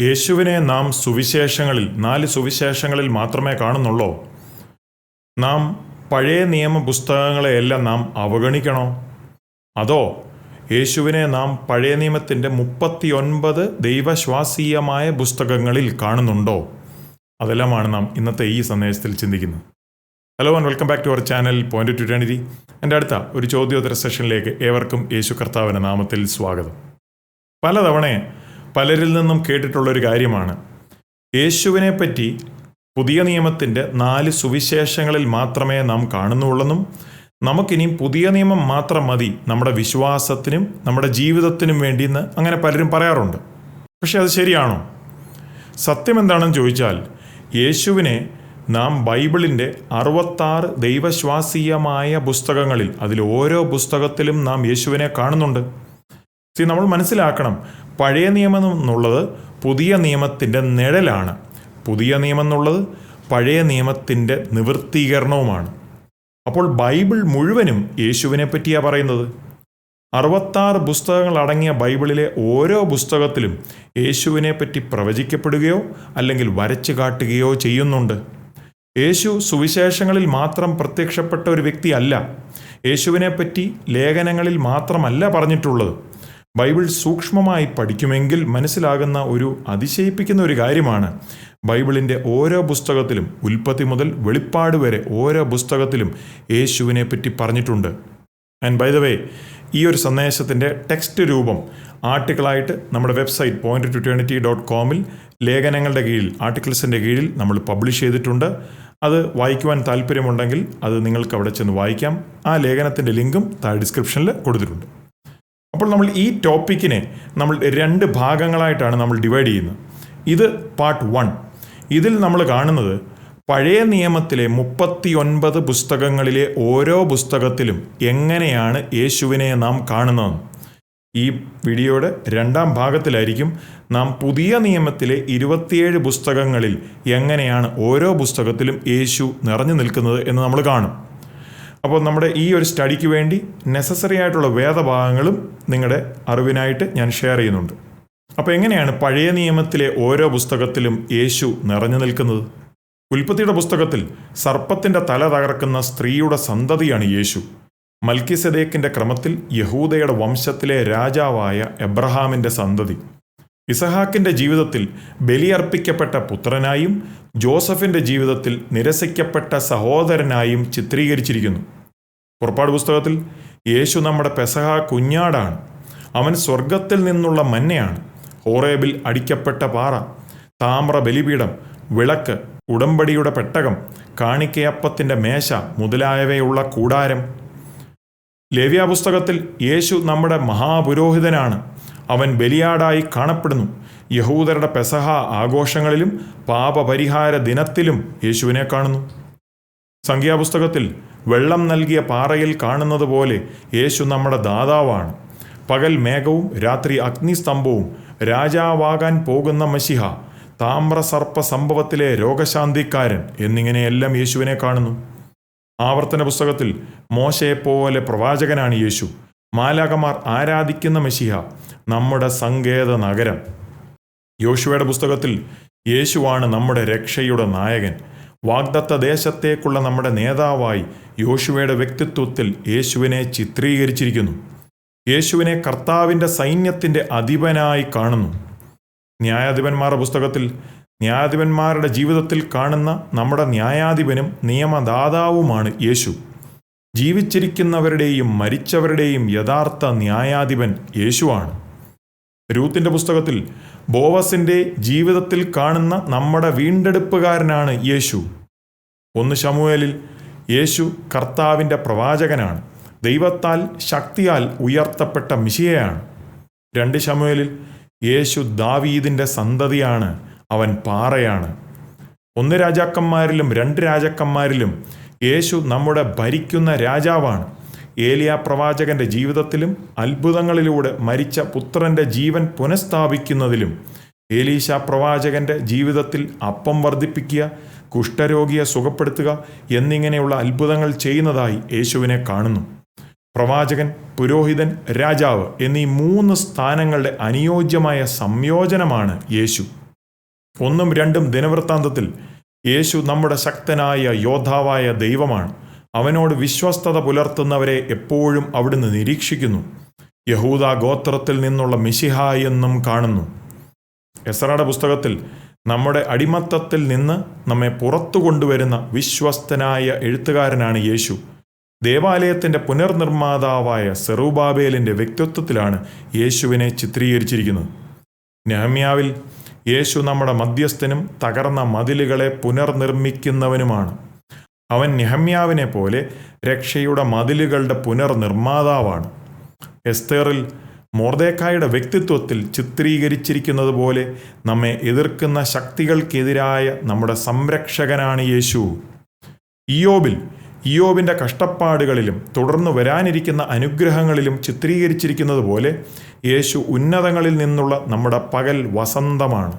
യേശുവിനെ നാം സുവിശേഷങ്ങളിൽ നാല് സുവിശേഷങ്ങളിൽ മാത്രമേ കാണുന്നുള്ളോ? നാം പഴയ നിയമ പുസ്തകങ്ങളെയെല്ലാം നാം അവഗണിക്കണോ? അതോ യേശുവിനെ നാം പഴയ നിയമത്തിന്റെ മുപ്പത്തിയൊൻപത് ദൈവശ്വാസീയമായ പുസ്തകങ്ങളിൽ കാണുന്നുണ്ടോ? അതെല്ലാമാണ് നാം ഇന്നത്തെ ഈ സന്ദേശത്തിൽ ചിന്തിക്കുന്നത്. Hello and welcome back to our channel point two twenty എന്റെ അടുത്ത ഒരു ചോദ്യോത്തര സെഷനിലേക്ക് ഏവർക്കും യേശു കർത്താവിന്റെ നാമത്തിൽ സ്വാഗതം. പലതവണ പലരിൽ നിന്നും കേട്ടിട്ടുള്ളൊരു കാര്യമാണ്. യേശുവിനെ പറ്റി പുതിയ നിയമത്തിന്റെ നാല് സുവിശേഷങ്ങളിൽ മാത്രമേ നാം കാണുന്നുള്ളെന്നും നമുക്കിനിയും പുതിയ നിയമം മാത്രം മതി നമ്മുടെ വിശ്വാസത്തിനും നമ്മുടെ ജീവിതത്തിനും വേണ്ടിയെന്ന് അങ്ങനെ പലരും പറയാറുണ്ട്. പക്ഷെ അത് ശരിയാണോ? സത്യം എന്താണെന്ന് ചോദിച്ചാൽ യേശുവിനെ നാം ബൈബിളിന്റെ അറുപത്താറ് ദൈവശ്വാസീയമായ പുസ്തകങ്ങളിൽ അതിൽ ഓരോ പുസ്തകത്തിലും നാം യേശുവിനെ കാണുന്നുണ്ട്. See, നമ്മൾ മനസ്സിലാക്കണം പഴയ നിയമം എന്നുള്ളത് പുതിയ നിയമത്തിന്റെ നിഴലാണ്. പുതിയ നിയമം എന്നുള്ളത് പഴയ നിയമത്തിന്റെ നിവൃത്തീകരണവുമാണ്. അപ്പോൾ ബൈബിൾ മുഴുവനും യേശുവിനെ പറ്റിയാണ് പറയുന്നത്. അറുപത്താറ് പുസ്തകങ്ങൾ അടങ്ങിയ ബൈബിളിലെ ഓരോ പുസ്തകത്തിലും യേശുവിനെ പറ്റി പ്രവചിക്കപ്പെടുകയോ അല്ലെങ്കിൽ വരച്ചു കാട്ടുകയോ ചെയ്യുന്നുണ്ട്. യേശു സുവിശേഷങ്ങളിൽ മാത്രം പ്രത്യക്ഷപ്പെട്ട ഒരു വ്യക്തിയല്ല. യേശുവിനെ പറ്റി ലേഖനങ്ങളിൽ മാത്രമല്ല പറഞ്ഞിട്ടുള്ളത്. ബൈബിൾ സൂക്ഷ്മമായി പഠിക്കുമെങ്കിൽ മനസ്സിലാകുന്ന ഒരു അതിശയിപ്പിക്കുന്ന ഒരു കാര്യമാണ്. ബൈബിളിന്റെ ഓരോ പുസ്തകത്തിലും ഉൽപ്പത്തി മുതൽ വെളിപ്പാട് വരെ ഓരോ പുസ്തകത്തിലും യേശുവിനെ പറ്റി പറഞ്ഞിട്ടുണ്ട്. ആൻഡ് ബൈ ദ വേ ഈ ഒരു സന്ദേശത്തിന്റെ ടെക്സ്റ്റ് രൂപം ആർട്ടിക്കിളായിട്ട് നമ്മുടെ വെബ്സൈറ്റ് പോയിന്റ് ടു ഡോട്ട് കോമിൽ ലേഖനങ്ങളുടെ കീഴിൽ ആർട്ടിക്കിൾസിന്റെ കീഴിൽ നമ്മൾ പബ്ലിഷ് ചെയ്തിട്ടുണ്ട്. അത് വായിക്കുവാൻ താല്പര്യമുണ്ടെങ്കിൽ അത് നിങ്ങൾക്ക് അവിടെ ചെന്ന് വായിക്കാം. ആ ലേഖനത്തിന്റെ ലിങ്കും താഴെ ഡിസ്ക്രിപ്ഷനിൽ കൊടുത്തിട്ടുണ്ട്. അപ്പോൾ നമ്മൾ ഈ ടോപ്പിക്കിനെ നമ്മൾ രണ്ട് ഭാഗങ്ങളായിട്ടാണ് നമ്മൾ ഡിവൈഡ് ചെയ്യുന്നത്. ഇത് പാർട്ട് വൺ ഇതിൽ നമ്മൾ കാണുന്നത് പഴയ നിയമത്തിലെ മുപ്പത്തിയൊൻപത് പുസ്തകങ്ങളിലെ ഓരോ പുസ്തകത്തിലും എങ്ങനെയാണ് യേശുവിനെ നാം കാണുന്നതെന്ന് ഈ വീഡിയോയുടെ രണ്ടാം ഭാഗത്തിലായിരിക്കും നാം പുതിയ നിയമത്തിലെ ഇരുപത്തിയേഴ് പുസ്തകങ്ങളിൽ എങ്ങനെയാണ് ഓരോ പുസ്തകത്തിലും യേശു നിറഞ്ഞു നിൽക്കുന്നത് എന്ന് നമ്മൾ കാണും. അപ്പോൾ നമ്മുടെ ഈ ഒരു സ്റ്റഡിക്ക് വേണ്ടി നെസസറി ആയിട്ടുള്ള വേദഭാഗങ്ങളും നിങ്ങളുടെ അറിവിനായിട്ട് ഞാൻ ഷെയർ ചെയ്യുന്നുണ്ട്. അപ്പോൾ എങ്ങനെയാണ് പഴയ നിയമത്തിലെ ഓരോ പുസ്തകത്തിലും യേശു നിറഞ്ഞു നിൽക്കുന്നത്? ഉൽപ്പത്തിയുടെ പുസ്തകത്തിൽ സർപ്പത്തിന്റെ തല തകർക്കുന്ന സ്ത്രീയുടെ സന്തതിയാണ് യേശു. മൽക്കിസദേക്കിന്റെ ക്രമത്തിൽ യഹൂദയുടെ വംശത്തിലെ രാജാവായ എബ്രഹാമിന്റെ സന്തതി. ഇസഹാക്കിന്റെ ജീവിതത്തിൽ ബലിയർപ്പിക്കപ്പെട്ട പുത്രനായും ജോസഫിന്റെ ജീവിതത്തിൽ നിരസിക്കപ്പെട്ട സഹോദരനായും ചിത്രീകരിച്ചിരിക്കുന്നു. പുറപ്പാട് പുസ്തകത്തിൽ യേശു നമ്മുടെ പെസഹ കുഞ്ഞാടാണ്. അവൻ സ്വർഗത്തിൽ നിന്നുള്ള മന്നയാണ് ഹോറേബിൽ അടിക്കപ്പെട്ട പാറ താമ്ര ബലിപീഠം വിളക്ക് ഉടമ്പടിയുടെ പെട്ടകം കാണിക്കയപ്പത്തിന്റെ മേശ മുതലായവയുള്ള കൂടാരം. ലേവ്യാപുസ്തകത്തിൽ യേശു നമ്മുടെ മഹാപുരോഹിതനാണ്. അവൻ ബലിയാടായി കാണപ്പെടുന്നു. യഹൂദരുടെ പെസഹ ആഘോഷങ്ങളിലും പാപപരിഹാര ദിനത്തിലും യേശുവിനെ കാണുന്നു. സംഖ്യാപുസ്തകത്തിൽ വെള്ളം നൽകിയ പാറയിൽ കാണുന്നത് പോലെ യേശു നമ്മുടെ ദാതാവാണ്. പകൽ മേഘവും രാത്രി അഗ്നിസ്തംഭവും രാജാവാകാൻ പോകുന്ന മഷിഹ താമ്രസർപ്പ സംഭവത്തിലെ രോഗശാന്തിക്കാരൻ എന്നിങ്ങനെയെല്ലാം യേശുവിനെ കാണുന്നു. ആവർത്തന പുസ്തകത്തിൽ മോശയെപ്പോലെ പ്രവാചകനാണ് യേശു. മാലാകമാർ ആരാധിക്കുന്ന മെസ്സിഹ നമ്മുടെ സങ്കേത നഗരം യോശുവയുടെ പുസ്തകത്തിൽ യേശുവാണ് നമ്മുടെ രക്ഷയുടെ നായകൻ. വാഗ്ദത്ത ദേശത്തേക്കുള്ള നമ്മുടെ നേതാവായി യോശുവയുടെ വ്യക്തിത്വത്തിൽ യേശുവിനെ ചിത്രീകരിച്ചിരിക്കുന്നു. യേശുവിനെ കർത്താവിന്റെ സൈന്യത്തിന്റെ അധിപനായി കാണുന്നു. ന്യായാധിപന്മാരുടെ പുസ്തകത്തിൽ ന്യായാധിപന്മാരുടെ ജീവിതത്തിൽ കാണുന്ന നമ്മുടെ ന്യായാധിപനും നിയമദാതാവുമാണ് യേശു. ജീവിച്ചിരിക്കുന്നവരുടെയും മരിച്ചവരുടെയും യഥാർത്ഥ ന്യായാധിപൻ യേശുവാണ്. രൂത്തിന്റെ പുസ്തകത്തിൽ ബോവസിന്റെ ജീവിതത്തിൽ കാണുന്ന നമ്മുടെ വീണ്ടെടുപ്പുകാരനാണ് യേശു. ഒന്ന് ശമുവേലിൽ യേശു കർത്താവിന്റെ പ്രവാചകനാണ്. ദൈവത്താൽ ശക്തിയാൽ ഉയർത്തപ്പെട്ട മിശിയയാണ് രണ്ട് ശമുവേലിൽ യേശു ദാവീദിന്റെ സന്തതിയാണ്. അവൻ പാറയാണ്. ഒന്ന് രാജാക്കന്മാരിലും രണ്ട് രാജാക്കന്മാരിലും യേശു നമ്മുടെ ഭരിക്കുന്ന രാജാവാണ്. ഏലിയ പ്രവാചകന്റെ ജീവിതത്തിലും അത്ഭുതങ്ങളിലൂടെ മരിച്ച പുത്രന്റെ ജീവൻ പുനഃസ്ഥാപിക്കുന്നതിലും ഏലീശ പ്രവാചകന്റെ ജീവിതത്തിൽ അപ്പം വർദ്ധിപ്പിക്കുക കുഷ്ഠരോഗിയെ സുഖപ്പെടുത്തുക എന്നിങ്ങനെയുള്ള അത്ഭുതങ്ങൾ ചെയ്യുന്നതായി യേശുവിനെ കാണുന്നു. പ്രവാചകൻ പുരോഹിതൻ രാജാവ് എന്നീ മൂന്ന് സ്ഥാനങ്ങളുടെ അനുയോജ്യമായ സംയോജനമാണ് യേശു. ഒന്നും രണ്ടും ദിനവൃത്താന്തത്തിൽ യേശു നമ്മുടെ ശക്തനായ യോദ്ധാവായ ദൈവമാണ്. അവനോട് വിശ്വസ്തത പുലർത്തുന്നവരെ എപ്പോഴും അവിടുന്ന് നിരീക്ഷിക്കുന്നു. യഹൂദ ഗോത്രത്തിൽ നിന്നുള്ള മിശിഹ എന്നും കാണുന്നു. എസറയുടെ പുസ്തകത്തിൽ നമ്മുടെ അടിമത്തത്തിൽ നിന്ന് നമ്മെ പുറത്തു കൊണ്ടുവരുന്ന വിശ്വസ്തനായ എഴുത്തുകാരനാണ് യേശു. ദേവാലയത്തിന്റെ പുനർനിർമ്മാതാവായ സെറൂബാബേലിന്റെ വ്യക്തിത്വത്തിലാണ് യേശുവിനെ ചിത്രീകരിച്ചിരിക്കുന്നത്. നെഹമ്യാവിൽ യേശു നമ്മുടെ മധ്യസ്ഥനും തകർന്ന മതിലുകളെ പുനർനിർമ്മിക്കുന്നവനുമാണ്. അവൻ നിഹമ്യാവിനെ പോലെ രക്ഷയുടെ മതിലുകളുടെ പുനർനിർമ്മാതാവാണ്. എസ്തേറിൽ മോർദേക്കായുടെ വ്യക്തിത്വത്തിൽ ചിത്രീകരിച്ചിരിക്കുന്നത് പോലെ നമ്മെ എതിർക്കുന്ന ശക്തികൾക്കെതിരായ നമ്മുടെ സംരക്ഷകനാണ് യേശു. ഇയോബിൽ ഇയോബിന്റെ കഷ്ടപ്പാടുകളിലും തുടർന്ന് വരാനിരിക്കുന്ന അനുഗ്രഹങ്ങളിലും ചിത്രീകരിച്ചിരിക്കുന്നത് പോലെ യേശു ഉന്നതങ്ങളിൽ നിന്നുള്ള നമ്മുടെ പകൽ വസന്തമാണ്.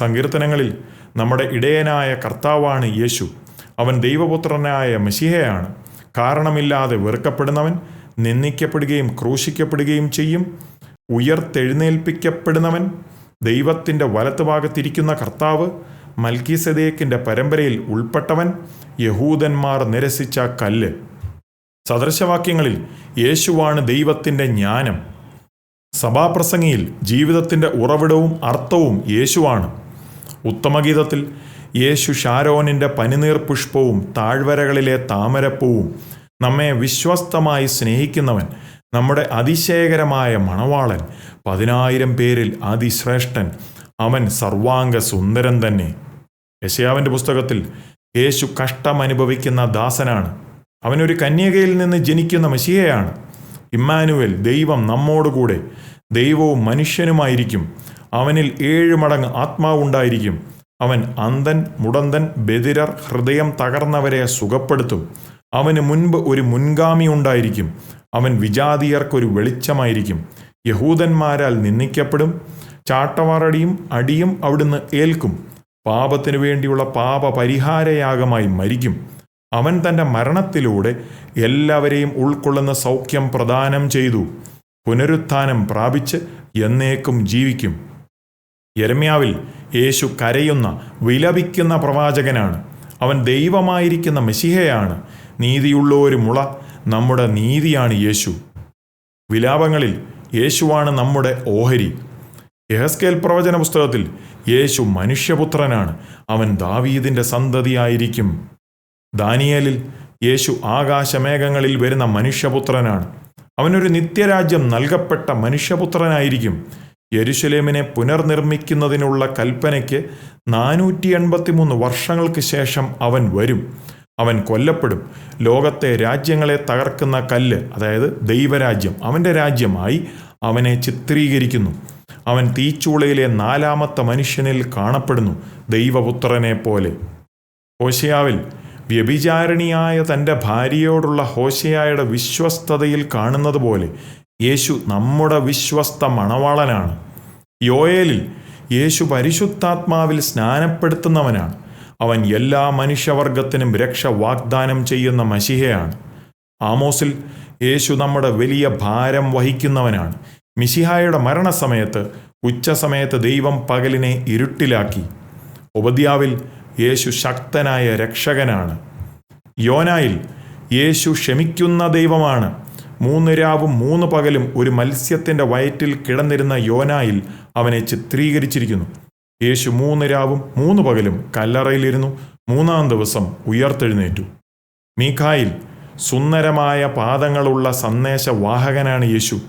സങ്കീർത്തനങ്ങളിൽ നമ്മുടെ ഇടയനായ കർത്താവാണ് യേശു. അവൻ ദൈവപുത്രനായ മെസ്സിഹയാണ് കാരണമില്ലാതെ വെറുക്കപ്പെടുന്നവൻ നിന്ദിക്കപ്പെടുകയും ക്രൂശിക്കപ്പെടുകയും ചെയ്യും. ഉയർത്തെഴുന്നേൽപ്പിക്കപ്പെടുന്നവൻ ദൈവത്തിന്റെ വലത്തുഭാഗത്തിരിക്കുന്ന കർത്താവ് മൽക്കീസദേക്കിന്റെ പരമ്പരയിൽ ഉൾപ്പെട്ടവൻ യഹൂദന്മാർ നിരസിച്ച കല്ല്. സദൃശവാക്യങ്ങളിൽ യേശുവാണ് ദൈവത്തിന്റെ ജ്ഞാനം. സഭാപ്രസംഗിയിൽ ജീവിതത്തിന്റെ ഉറവിടവും അർത്ഥവും യേശുവാണ്. ഉത്തമഗീതത്തിൽ യേശു ഷാരോനിന്റെ പനിനീർ പുഷ്പവും താഴ്വരകളിലെ താമരപ്പൂവും നമ്മെ വിശ്വസ്തമായി സ്നേഹിക്കുന്നവൻ നമ്മുടെ അതിശയകരമായ മണവാളൻ പതിനായിരം പേരിൽ അതിശ്രേഷ്ഠൻ അവൻ സർവാംഗ സുന്ദരൻ തന്നെ. യശയാവിന്റെ പുസ്തകത്തിൽ യേശു കഷ്ടം അനുഭവിക്കുന്ന ദാസനാണ്. അവനൊരു കന്യകയിൽ നിന്ന് ജനിക്കുന്ന മഷിയയാണ് ഇമ്മാനുവൽ ദൈവം നമ്മോടുകൂടെ ദൈവവും മനുഷ്യനുമായിരിക്കും. അവനിൽ ഏഴ് മടങ്ങ് ആത്മാവുണ്ടായിരിക്കും. അവൻ അന്തൻ മുടന്തൻ ബദിരർ ഹൃദയം തകർന്നവരെ സുഖപ്പെടുത്തും. അവന് മുൻപ് ഒരു മുൻഗാമി ഉണ്ടായിരിക്കും. അവൻ വിജാതിയർക്കൊരു വെളിച്ചമായിരിക്കും. യഹൂദന്മാരാൽ നിന്ദിക്കപ്പെടും. ചാട്ടവാറടിയും അടിയും അവിടുന്ന് ഏൽക്കും. പാപത്തിനു വേണ്ടിയുള്ള പാപ പരിഹാരയാഗമായി മരിക്കും. അവൻ തന്റെ മരണത്തിലൂടെ എല്ലാവരെയും ഉൾക്കൊള്ളുന്ന സൗഖ്യം പ്രദാനം ചെയ്തു. പുനരുത്ഥാനം പ്രാപിച്ച് എന്നേക്കും ജീവിക്കും. യരമ്യാവിൽ യേശു കരയുന്ന വിലപിക്കുന്ന പ്രവാചകനാണ്. അവൻ ദൈവമായിരിക്കുന്ന മെസിഹയാണ് നീതിയുള്ള ഒരു മുള നമ്മുടെ നീതിയാണ് യേശു. വിലാപങ്ങളിൽ യേശുവാണ് നമ്മുടെ ഓഹരി. യഹസ്കേൽ പ്രവചന പുസ്തകത്തിൽ യേശു മനുഷ്യപുത്രനാണ്. അവൻ ദാവീദിന്റെ സന്തതിയായിരിക്കും. ദാനിയേലിൽ യേശു ആകാശമേഘങ്ങളിൽ വരുന്ന മനുഷ്യപുത്രനാണ്. അവനൊരു നിത്യരാജ്യം നൽകപ്പെട്ട മനുഷ്യപുത്രനായിരിക്കും. യെരുശലേമിനെ പുനർനിർമ്മിക്കുന്നതിനുള്ള കൽപ്പനയ്ക്ക് നാനൂറ്റി എൺപത്തിമൂന്ന് വർഷങ്ങൾക്ക് ശേഷം അവൻ വരും. അവൻ കൊല്ലപ്പെടും. ലോകത്തെ രാജ്യങ്ങളെ തകർക്കുന്ന കല്ല് അതായത് ദൈവരാജ്യം അവന്റെ രാജ്യമായി അവനെ ചിത്രീകരിക്കുന്നു. അവൻ തീച്ചൂളയിലെ നാലാമത്തെ മനുഷ്യനിൽ കാണപ്പെടുന്നു ദൈവപുത്രനെ പോലെ. ഹോശയാവിൽ വ്യഭിചാരിണിയായ തന്റെ ഭാര്യയോടുള്ള ഹോശയായുടെ വിശ്വസ്തതയിൽ കാണുന്നത് പോലെ യേശു നമ്മുടെ വിശ്വസ്ത മണവാളനാണ്. യോയേലിൽ യേശു പരിശുദ്ധാത്മാവിൽ സ്നാനപ്പെടുത്തുന്നവനാണ്. അവൻ എല്ലാ മനുഷ്യവർഗത്തിനും രക്ഷ വാഗ്ദാനം ചെയ്യുന്ന മഷിഹയാണ് ആമോസിൽ യേശു നമ്മുടെ വലിയ ഭാരം വഹിക്കുന്നവനാണ്. മിശിഹായുടെ മരണസമയത്ത് ഉച്ചസമയത്ത് ദൈവം പകലിനെ ഇരുട്ടിലാക്കി. ഉപദ്യാവിൽ യേശു ശക്തനായ രക്ഷകനാണ്. യോനായിൽ യേശു ക്ഷമിക്കുന്ന ദൈവമാണ്. മൂന്ന് രാവും മൂന്ന് പകലും ഒരു മത്സ്യത്തിന്റെ വയറ്റിൽ കിടന്നിരുന്ന യോനായിൽ അവനെ ചിത്രീകരിച്ചിരിക്കുന്നു. യേശു മൂന്ന് രാവും മൂന്ന് പകലും കല്ലറയിലിരുന്നു. മൂന്നാം ദിവസം ഉയർത്തെഴുന്നേറ്റു. മീഖായിൽ സുന്ദരമായ പാദങ്ങളുള്ള സന്ദേശവാഹകനാണ് യേശു.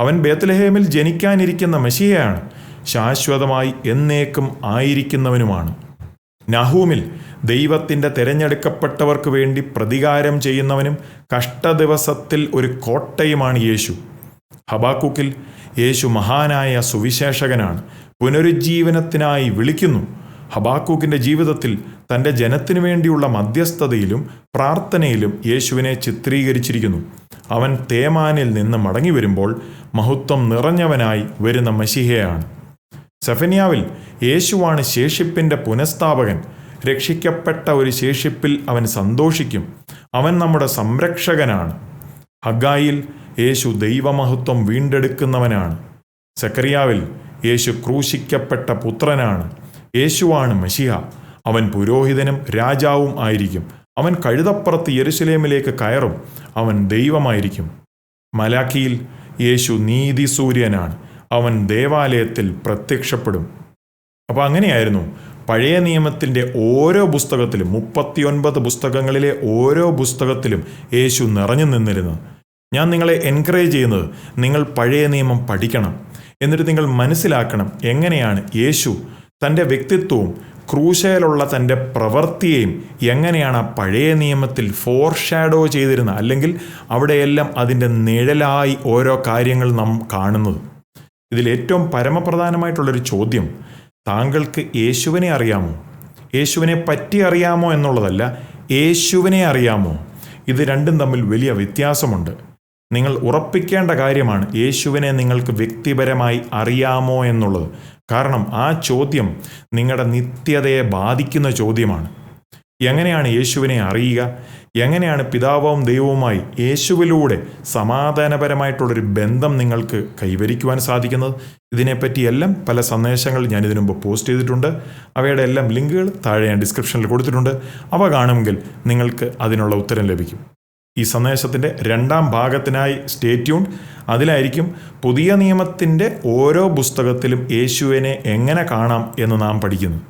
അവൻ ബേത്ലഹേമിൽ ജനിക്കാനിരിക്കുന്ന മെഷിയയാണ് ശാശ്വതമായി എന്നേക്കും ആയിരിക്കുന്നവനുമാണ്. നഹൂമിൽ ദൈവത്തിന്റെ തിരഞ്ഞെടുക്കപ്പെട്ടവർക്ക് വേണ്ടി പ്രതികാരം ചെയ്യുന്നവനും കഷ്ടദിവസത്തിൽ ഒരു കോട്ടയുമാണ് യേശു. ഹബാക്കുക്കിൽ യേശു മഹാനായ സുവിശേഷകനാണ്. പുനരുജ്ജീവനത്തിനായി വിളിക്കുന്നു. ഹബാക്കൂക്കിന്റെ ജീവിതത്തിൽ തന്റെ ജനത്തിനു വേണ്ടിയുള്ള മധ്യസ്ഥതയിലും പ്രാർത്ഥനയിലും യേശുവിനെ ചിത്രീകരിച്ചിരിക്കുന്നു. അവൻ തേമാനിൽ നിന്ന് മടങ്ങി വരുമ്പോൾ മഹത്വം നിറഞ്ഞവനായി വരുന്ന മഷിഹയാണ് സെഫനിയാവിൽ യേശുവാണ് ശേഷിപ്പിന്റെ പുനഃസ്ഥാപകൻ. രക്ഷിക്കപ്പെട്ട ഒരു ശേഷിപ്പിൽ അവൻ സന്തോഷിക്കും. അവൻ നമ്മുടെ സംരക്ഷകനാണ്. ഹഗായിൽ യേശു ദൈവമഹത്വം വീണ്ടെടുക്കുന്നവനാണ്. സക്കറിയാവിൽ യേശു ക്രൂശിക്കപ്പെട്ട പുത്രനാണ്. യേശുവാണ് മഷിഹ അവൻ പുരോഹിതനും രാജാവും ആയിരിക്കും. അവൻ കഴുതപ്പുറത്ത് യെരുശലേമിലേക്ക് കയറും. അവൻ ദൈവമായിരിക്കും. മലാക്കിയിൽ യേശു നീതി സൂര്യനാണ് അവൻ ദേവാലയത്തിൽ പ്രത്യക്ഷപ്പെടും. അപ്പോൾ അങ്ങനെയായിരുന്നു. പഴയ നിയമത്തിന്റെ ഓരോ പുസ്തകത്തിലും മുപ്പത്തിയൊൻപത് പുസ്തകങ്ങളിലെ ഓരോ പുസ്തകത്തിലും യേശു നിറഞ്ഞു നിന്നിരുന്നത് ഞാൻ നിങ്ങളെ എൻകറേജ് ചെയ്യുന്നത് നിങ്ങൾ പഴയ നിയമം പഠിക്കണം. എന്നിട്ട് നിങ്ങൾ മനസ്സിലാക്കണം എങ്ങനെയാണ് യേശു തന്റെ വ്യക്തിത്വവും ക്രൂശയിലുള്ള തന്റെ പ്രവൃത്തിയെയും എങ്ങനെയാണ് ആ പഴയ നിയമത്തിൽ ഫോർ ഷാഡോ ചെയ്തിരുന്നത്. അല്ലെങ്കിൽ അവിടെയെല്ലാം അതിന്റെ നിഴലായി ഓരോ കാര്യങ്ങൾ നാം കാണുന്നത്. ഇതിൽ ഏറ്റവും പരമപ്രധാനമായിട്ടുള്ളൊരു ചോദ്യം താങ്കൾക്ക് യേശുവിനെ അറിയാമോ? യേശുവിനെ പറ്റി അറിയാമോ എന്നുള്ളതല്ല യേശുവിനെ അറിയാമോ? ഇത് രണ്ടും തമ്മിൽ വലിയ വ്യത്യാസമുണ്ട്. നിങ്ങൾ ഉറപ്പിക്കേണ്ട കാര്യമാണ് യേശുവിനെ നിങ്ങൾക്ക് വ്യക്തിപരമായി അറിയാമോ എന്നുള്ളത്. കാരണം ആ ചോദ്യം നിങ്ങളുടെ നിത്യതയെ ബാധിക്കുന്ന ചോദ്യമാണ്. എങ്ങനെയാണ് യേശുവിനെ അറിയുക? എങ്ങനെയാണ് പിതാവും ദൈവവുമായി യേശുവിലൂടെ സമാധാനപരമായിട്ടുള്ളൊരു ബന്ധം നിങ്ങൾക്ക് കൈവരിക്കുവാൻ സാധിക്കുന്നത്? ഇതിനെപ്പറ്റിയെല്ലാം പല സന്ദേശങ്ങൾ ഞാൻ ഇതിനു മുമ്പ് പോസ്റ്റ് ചെയ്തിട്ടുണ്ട്. അവയുടെ എല്ലാം ലിങ്കുകൾ താഴെ ഞാൻ ഡിസ്ക്രിപ്ഷനിൽ കൊടുത്തിട്ടുണ്ട്. അവ കാണുമെങ്കിൽ നിങ്ങൾക്ക് അതിനുള്ള ഉത്തരം ലഭിക്കും. ഈ സന്ദേശത്തിന്റെ രണ്ടാം ഭാഗത്തിനായി സ്റ്റേ ട്യൂൺ അതിലായിരിക്കും പുതിയ നിയമത്തിന്റെ ഓരോ പുസ്തകത്തിലും യേശുവിനെ എങ്ങനെ കാണാം എന്ന് നാം പഠിക്കുന്നു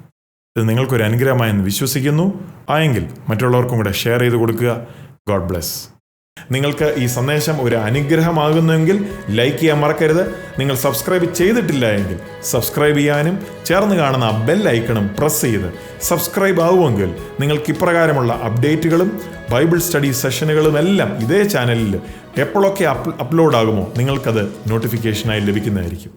ഇത് നിങ്ങൾക്കൊരു അനുഗ്രഹമായെന്ന് വിശ്വസിക്കുന്നു. ആയെങ്കിൽ മറ്റുള്ളവർക്കും കൂടെ ഷെയർ ചെയ്ത് കൊടുക്കുക. ഗോഡ് ബ്ലെസ് നിങ്ങൾക്ക് ഈ സന്ദേശം ഒരു അനുഗ്രഹമാകുന്നുവെങ്കിൽ ലൈക്ക് ചെയ്യാൻ മറക്കരുത്. നിങ്ങൾ സബ്സ്ക്രൈബ് ചെയ്തിട്ടില്ല എങ്കിൽ സബ്സ്ക്രൈബ് ചെയ്യാനും ചേർന്ന് കാണുന്ന ആ ബെൽ ഐക്കണും പ്രസ് ചെയ്ത് സബ്സ്ക്രൈബ് ആവുമെങ്കിൽ നിങ്ങൾക്ക് ഇപ്രകാരമുള്ള അപ്ഡേറ്റുകളും ബൈബിൾ സ്റ്റഡി സെഷനുകളും എല്ലാം ഇതേ ചാനലിൽ എപ്പോഴൊക്കെ അപ്ലോഡ് ആകുമോ നിങ്ങൾക്കത് നോട്ടിഫിക്കേഷനായി ലഭിക്കുന്നതായിരിക്കും.